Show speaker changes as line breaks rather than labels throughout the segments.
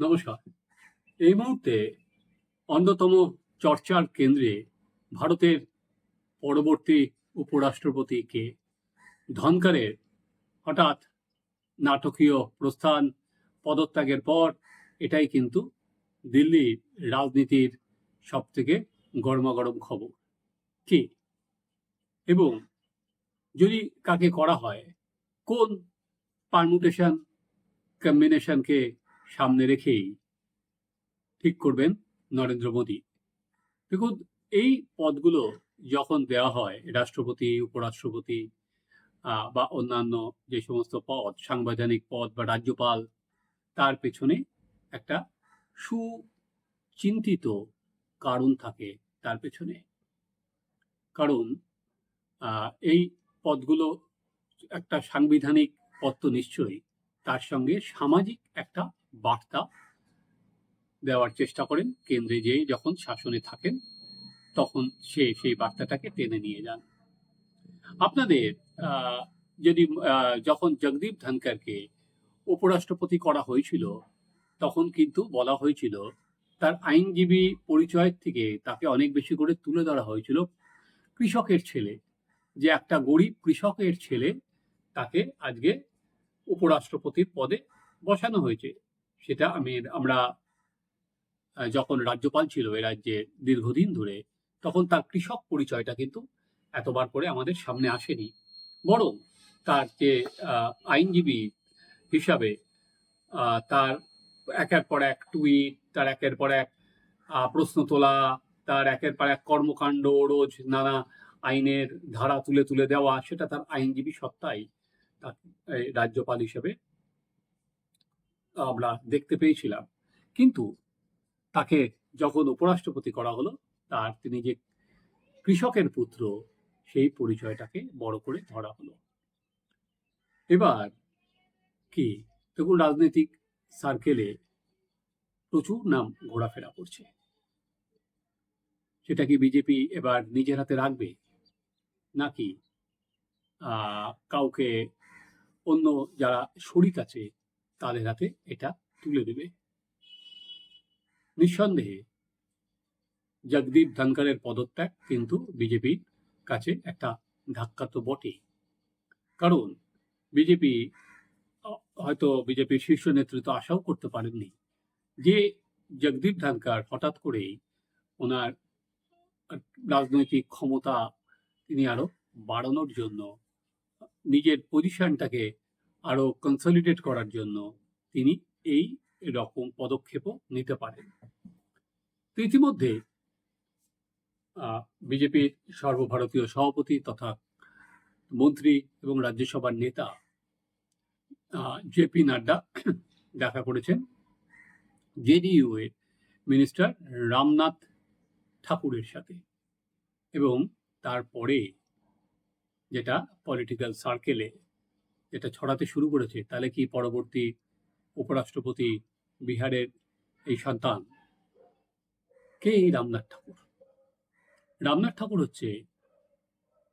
নমস্কার। এই মুহূর্তে অন্যতম চর্চার কেন্দ্রে ভারতের পরবর্তী উপরাষ্ট্রপতি কে? ধনকরের হঠাৎ নাটকীয় প্রস্থান, পদত্যাগের পর এটাই কিন্তু দিল্লির রাজনীতির সব থেকে গরমাগরম খবর। কি? এবং যদি কাকে করা হয়, কোন পারমুটেশন কম্বিনেশনকে সামনে রেখেই ঠিক করবেন নরেন্দ্র মোদী। দেখুন, এই পদগুলো যখন দেওয়া হয়, রাষ্ট্রপতি, উপরাষ্ট্রপতি বা অন্যান্য যে সমস্ত পদ, সাংবিধানিক পদ বা রাজ্যপাল, তার পেছনে একটা সুচিন্তিত কারণ থাকে তার পেছনে। কারণ এই পদগুলো একটা সাংবিধানিক পদ তো নিশ্চয়ই, তার সঙ্গে সামাজিক একটা বার্তা দেওয়ার চেষ্টা করেন। কেন্দ্রে যেয়ে যখন শাসনে থাকেন, তখন সে সেই বার্তাটাকে টেনে নিয়ে যান। আপনাদের যদি যখন জগদীপ ধনকরকে উপরাষ্ট্রপতি করা হয়েছিল, তখন কিন্তু বলা হয়েছিল, তার আইনজীবী পরিচয় থেকে তাকে অনেক বেশি করে তুলে ধরা হয়েছিল কৃষকের ছেলে। যে একটা গরিব কৃষকের ছেলে তাকে আজকে উপরাষ্ট্রপতির পদে বসানো হয়েছে। সেটা আমি, আমরা যখন রাজ্যপাল ছিল এ রাজ্যে দীর্ঘদিন ধরে, তখন তার কৃষক পরিচয়টা কিন্তু এতবার করে আমাদের সামনে আসেনি। বরং তার যে আইনজীবী হিসাবে তার একের পর এক টুইট, তার একের পর এক প্রশ্ন তোলা, তার একের পর এক কর্মকাণ্ড রোজ নানা আইনের ধারা তুলে তুলে দেওয়া, সেটা তার আইনজীবী সত্তাই তার রাজ্যপাল হিসেবে আমরা দেখতে পেয়েছিলাম। কিন্তু তাকে যখন উপরাষ্ট্রপতি করা হলো, তার তিনি যে কৃষকের পুত্র, সেই পরিচয়টাকে বড় করে ধরা হলো। এবার কি? দেখুন, রাজনৈতিক সার্কেলে প্রচুর নাম ঘোরাফেরা করছে। সেটা কি বিজেপি এবার নিজের হাতে রাখবে? নাকি কাউকে অন্য যারা শরিক আছে তাদের হাতে এটা তুলে দেবে। নিঃসন্দেহে, জগদীপ ধনকরের পদত্যাগ কিন্তু বিজেপির কাছে একটা ধাক্কা তো বটেই। কারণ, বিজেপি হয়তো বিজেপির শীর্ষ নেতৃত্ব আশাও করতে পারেননি যে জগদীপ ধনকর হঠাৎ করেই ওনার রাজনৈতিক ক্ষমতা তিনি আরও বাড়ানোর জন্য নিজের পজিশনটাকে আরও কনসলিডেট করার জন্য তিনি এই রকম পদক্ষেপও নিতে পারেন। তো ইতিমধ্যে বিজেপির সর্বভারতীয় সভাপতি তথা মন্ত্রী এবং রাজ্যসভার নেতা জেপি নাড্ডা দেখা করেছেন। জেডিইউ এর মিনিস্টার রামনাথ ঠাকুরের সাথে এবং তারপরে যেটা পলিটিক্যাল সার্কেলে যেটা ছড়াতে শুরু করেছে, তাহলে কি পরবর্তী উপরাষ্ট্রপতি বিহারের এই সন্তান কে? এই রামনাথ ঠাকুর। রামনাথ ঠাকুর হচ্ছে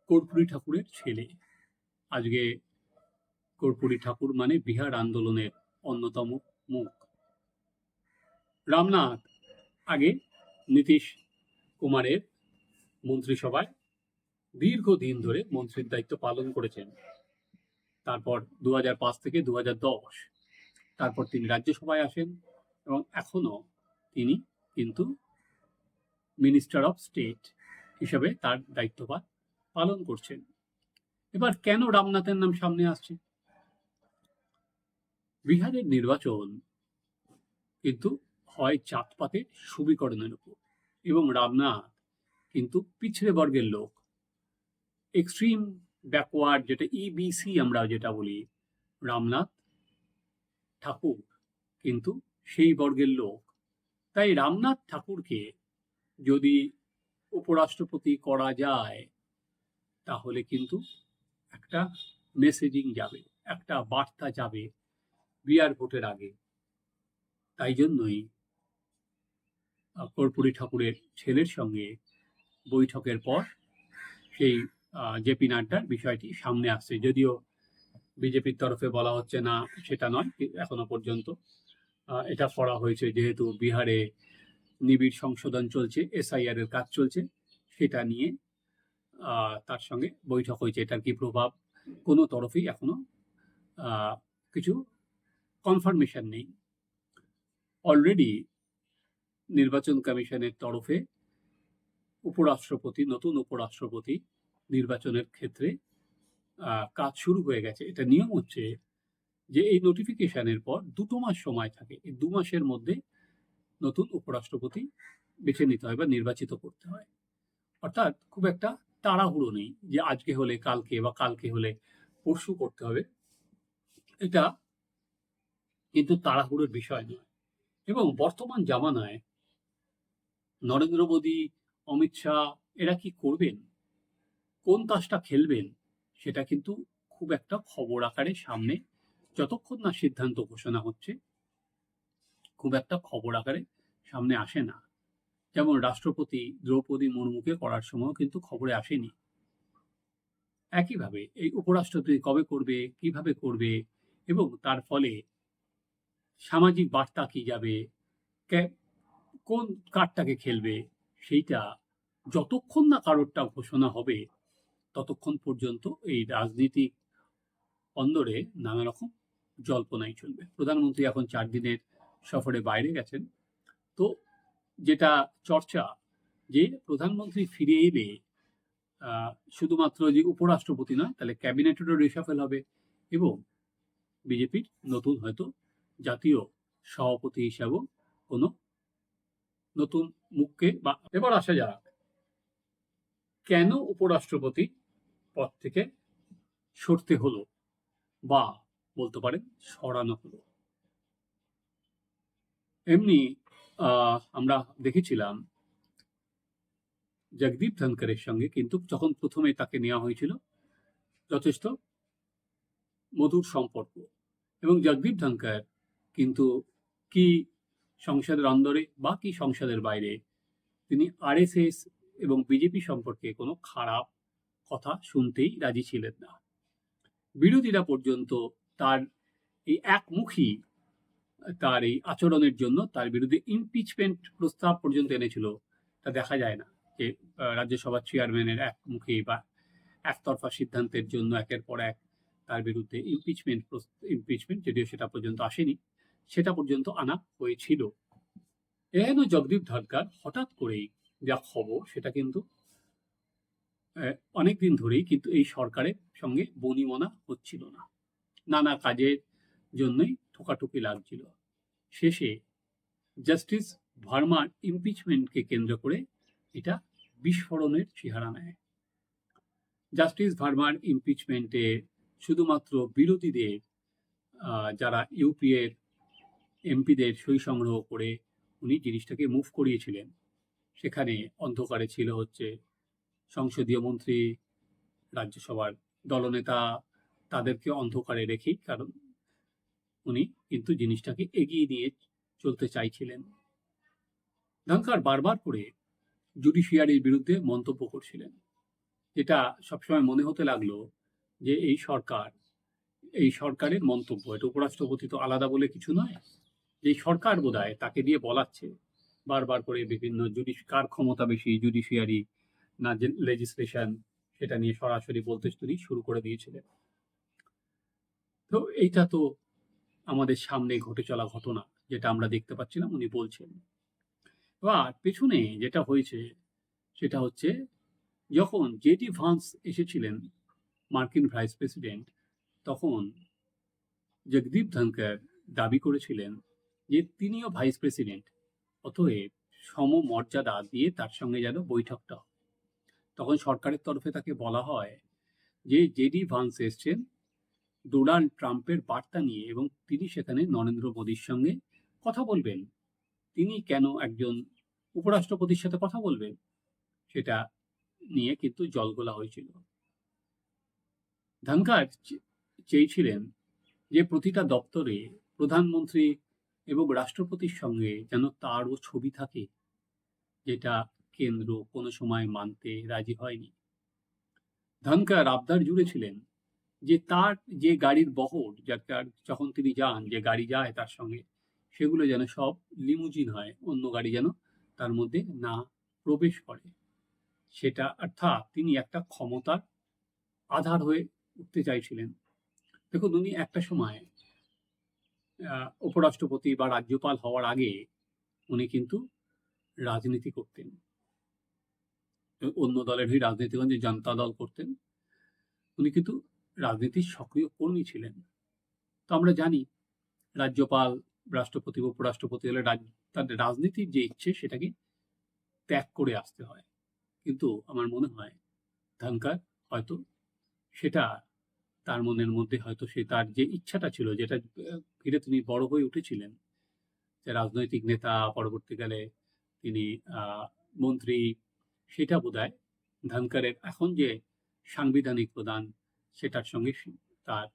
কর্পূরী ঠাকুরের ছেলে। আজকে কর্পূরী ঠাকুর মানে বিহার আন্দোলনের অন্যতম মুখ। রামনাথ আগে নীতিশ কুমারের মন্ত্রিসভায় দীর্ঘদিন ধরে মন্ত্রীর দায়িত্ব পালন করেছেন। তারপর দু হাজার পাঁচ থেকে দু তারপর তিনি রাজ্যসভায় আসেন এবং এখনও তিনি কিন্তু মিনিস্টার অফ স্টেট হিসেবে তার দায়িত্বভার পালন করছেন। এবার কেন রামনাথের নাম সামনে আসছে? বিহারের নির্বাচন কিন্তু হয় জাতপাতের সুবিকরণের উপর এবং রামনাথ কিন্তু পিছড়ে বর্গের লোক। এক্সট্রিম ব্যাকওয়ার্ড যেটা ইবিসি আমরা যেটা বলি, রামনাথ ঠাকুর কিন্তু সেই বর্গের লোক। তাই রামনাথ ঠাকুরকে যদি উপরাষ্ট্রপতি করা যায়, তাহলে কিন্তু একটা মেসেজিং যাবে, একটা বার্তা যাবে বিয়ার ভোটের আগে। তাই জন্যই কর্পূরী ঠাকুরের ছেলের সঙ্গে বৈঠকের পর সেই জেপি নাড্ডার বিষয়টি সামনে আসছে। যদিও বিজেপির তরফে বলা হচ্ছে না, সেটা নয়, এখনও পর্যন্ত। এটা করা হয়েছে যেহেতু বিহারে নিবিড় সংশোধন চলছে, এসআইআর এর কাজ চলছে, সেটা নিয়ে তার সঙ্গে বৈঠক হয়েছে। এটার কি প্রভাব? কোনো তরফেই এখনও কিছু কনফার্মেশন নেই। অলরেডি নির্বাচন কমিশনের তরফে উপরাষ্ট্রপতি, নতুন উপরাষ্ট্রপতি নির্বাচনের ক্ষেত্রে কাজ শুরু হয়ে গেছে। এটা নিয়ম হচ্ছে যে এই নোটিফিকেশনের পর দুটো মাস সময় থাকে। এই দু মাসের মধ্যে নতুন উপরাষ্ট্রপতি বেছে নিতে হয় বা নির্বাচিত করতে হয়। অর্থাৎ খুব একটা তাড়াহুড়ো নেই যে আজকে হলে, কালকে বা কালকে হলে পরশু করতে হবে। এটা কিন্তু তাড়াহুড়োর বিষয় নয়। এবং বর্তমান জামানায় নরেন্দ্র মোদী, অমিত শাহ এরা কি করবেন? কোন তাসটা খেলবেন সেটা কিন্তু খুব একটা খবর আকারে সামনে যতক্ষণ না সিদ্ধান্ত ঘোষণা হচ্ছে, খুব একটা খবর আকারে সামনে আসে না। যেমন রাষ্ট্রপতি দ্রৌপদী মুর্মুকে করার সময় কিন্তু খবরে আসেনি। একইভাবে এই উপরাষ্ট্রপতি কবে করবে, কীভাবে করবে এবং তার ফলে সামাজিক বার্তা কি যাবে কোন কার্ডটাকে খেলবে, সেইটা যতক্ষণ না কারোরটা ঘোষণা হবে ততক্ষণ পর্যন্ত এই রাজনীতিক অন্দরে নানা রকম জল্পনাই চলবে। প্রধানমন্ত্রী এখন চার দিনের সফরে বাইরে গেছেন। তো যেটা চর্চা, যে প্রধানমন্ত্রী ফিরে এলে শুধুমাত্র যে উপরাষ্ট্রপতি নয় তাহলে ক্যাবিনেটেরও রিসাফেল হবে এবং বিজেপির নতুন হয়তো জাতীয় সভাপতি হিসাবেও কোনো নতুন মুখকে বা, এবার আসা যাক। কেন উপরাষ্ট্রপতি পদ থেকে সরতে হলো বা বলতে পারেন সরানো হলো। এমনি আমরা দেখেছিলাম জগদীপ ধনকরের সঙ্গে কিন্তু যখন প্রথমে তাকে নেওয়া হয়েছিল, যথেষ্ট মধুর সম্পর্ক এবং জগদীপ ধনকর কিন্তু কি সংসদের অন্দরে বা কি সংসদের বাইরে তিনি আরএসএস এবং বিজেপি সম্পর্কে কোনো খারাপ কথা শুনতেই রাজি ছিলেন না। বিরোধীরা পর্যন্ত তার এই একমুখী, তার এই আচরণের জন্য তার বিরুদ্ধে ইমপিচমেন্ট প্রস্তাব পর্যন্ত এনেছিল। তা দেখা যায় না যে রাজ্যসভার চেয়ারম্যানের একমুখী বা একতরফা সিদ্ধান্তের জন্য একের পর এক তার বিরুদ্ধে ইমপিচমেন্ট ইমপিচমেন্ট যদিও সেটা পর্যন্ত আসেনি, সেটা পর্যন্ত আনা হয়েছিল। এহেন জগদীপ ধনকার হঠাৎ করেই যা খবর সেটা কিন্তু অনেক দিন ধরেই কিন্তু এই সরকারের সঙ্গে বনিমনা হচ্ছিল না। নানা কাজের জন্যই ঠোকাঠুকি লাগছিল। শেষে জাস্টিস ভার্মার ইমপিচমেন্টকে কেন্দ্র করে এটা বিস্ফোরণের চেহারা নেয়। জাস্টিস ভার্মার ইমপিচমেন্টে শুধুমাত্র বিরোধীদের যারা ইউপিএর এমপিদের সই সংগ্রহ করে উনি জিনিসটাকে মুভ করিয়েছিলেন। সেখানে অন্ধকারে ছিল হচ্ছে সংসদীয় মন্ত্রী, রাজ্যসভার দলনেতা তাদেরকে অন্ধকারে রেখেই, কারণ উনি কিন্তু জিনিসটাকে এগিয়ে নিয়ে চলতে চাইছিলেন। ধনকার বারবার করে জুডিশিয়ারির বিরুদ্ধে মন্তব্য করছিলেন, যেটা সবসময় মনে হতে লাগল যে এই সরকার, এই সরকারের মন্তব্য, এটা উপরাষ্ট্রপতি তো আলাদা বলে কিছু নয় এই সরকার বোধহয় তাকে দিয়ে বলাচ্ছে। বারবার করে বিভিন্ন জুডিশ, কার ক্ষমতা বেশি, জুডিশিয়ারি না লেজিসলেশন সেটা নিয়ে সরাসরি বলতে তিনি শুরু করে দিয়েছিলেন তো এইটা তো আমাদের সামনে ঘটে চলা ঘটনা, যেটা আমরা দেখতে পাচ্ছিলাম, উনি বলছেন এবার পেছনে যেটা হয়েছে, সেটা হচ্ছে যখন জেডি ভান্স এসেছিলেন, মার্কিন ভাইস প্রেসিডেন্ট, তখন জগদীপ ধনকর দাবি করেছিলেন যে তিনিও ভাইস প্রেসিডেন্ট, অতএব সমমর্যাদা দিয়ে তার সঙ্গে যেন বৈঠকটা। তখন সরকারের তরফে তাকে বলা হয় যে জেডি ভান্স এসছেন ডোনাল্ড ট্রাম্পের বার্তা নিয়ে এবং তিনি সেখানে নরেন্দ্র মোদীর সঙ্গে কথা বলবেন। তিনি কেন একজন উপরাষ্ট্রপতির সাথে কথা বলবেন সেটা নিয়ে কিন্তু জলগোলা হয়েছিল। ধনকার চেয়েছিলেন যে প্রতিটা দপ্তরে প্রধানমন্ত্রী এবং রাষ্ট্রপতির সঙ্গে যেন তারও ছবি থাকে যেটা কেন্দ্র কোনো সময় মানতে রাজি হয়নি। ধনকার আবদার জুড়েছিলেন যে তার যে গাড়ির বহর যার যখন তিনি যান, যে গাড়ি যায় তার সঙ্গে, সেগুলো যেন সব লিমুজিন হয়, অন্য গাড়ি যেন তার মধ্যে না প্রবেশ করে। সেটা অর্থাৎ তিনি একটা ক্ষমতার আধার হয়ে উঠতে চাইছিলেন। দেখুন, উনি একটা সময় উপরাষ্ট্রপতি বা রাজ্যপাল হওয়ার আগে উনি কিন্তু রাজনীতি করতেন। অন্য দলের হয়ে রাজনীতি যে জনতা দল করতেন। উনি কিন্তু রাজনীতির সক্রিয় কর্মী ছিলেন। তো আমরা জানি, রাজ্যপাল, রাষ্ট্রপতি উপরাষ্ট্রপতি হলে তাদের রাজনীতির যে ইচ্ছে সেটাকে ত্যাগ করে আসতে হয়। কিন্তু আমার মনে হয়, ধানকার হয়তো সেটা তার মনের মধ্যে হয়তো সে তার যে ইচ্ছাটা ছিল, যেটা ঘিরে তিনি বড় হয়ে উঠেছিলেন, যে রাজনৈতিক নেতা, পরবর্তীকালে তিনি মন্ত্রী সেটা বোধহয় ধানকারের এখন যে সাংবিধানিক প্রদান, সেটার সঙ্গে তার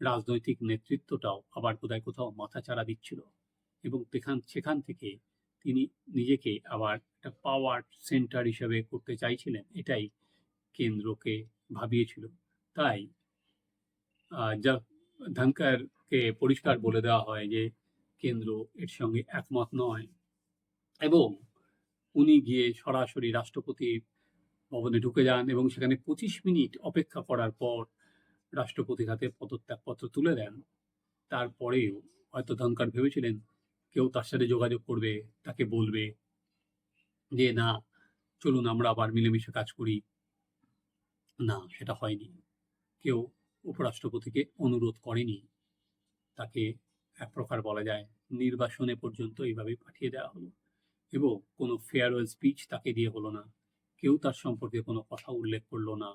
রাজনৈতিক নেতৃত্বটাও আবার বোধহয় কোথাও মাথাচাড়া দিচ্ছিল এবং সেখান সেখান থেকে তিনি নিজেকে আবার একটা পাওয়ার সেন্টার হিসেবে করতে চাইছিলেন, এটাই কেন্দ্রকে ভাবিয়েছিল। তাই যা ধানকারকে পরিষ্কার বলে দেওয়া হয় যে কেন্দ্র এর সঙ্গে একমত নয় এবং উনি গিয়ে সরাসরি রাষ্ট্রপতি ভবনে ঢুকে যান এবং সেখানে পঁচিশ মিনিট অপেক্ষা করার পর রাষ্ট্রপতির হাতে পদত্যাগপত্র তুলে দেন। তারপরেও হয়তো ধনকার ভেবেছিলেন, কেউ তার সাথে যোগাযোগ করবে, তাকে বলবে যে, না, চলুন আমরা আবার মিলেমিশে কাজ করি। না, সেটা হয়নি। কেউ উপরাষ্ট্রপতিকে অনুরোধ করেনি। তাকে এক প্রকার বলা যায় নির্বাসনে পর্যন্ত এইভাবে পাঠিয়ে দেওয়া হলো। এবং কোনো ফেয়ারওয়েল স্পিচ তাকে দিয়ে হলো না। কেউ তার সম্পর্কে কোনো কথা উল্লেখ করল না।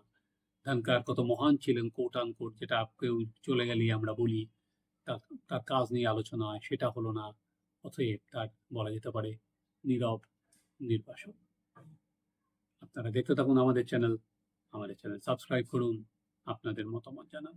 ধানকার কত মহান ছিলেন কোট আনকোট যেটা কেউ চলে গেলেই আমরা বলি। তার কাজ নিয়ে আলোচনা, সেটা হলো না, অতএব তার বলা যেতে পারে নীরব নির্বাসন আপনারা দেখতে থাকুন আমাদের চ্যানেল আমাদের চ্যানেল সাবস্ক্রাইব করুন, আপনাদের মতামত জানান।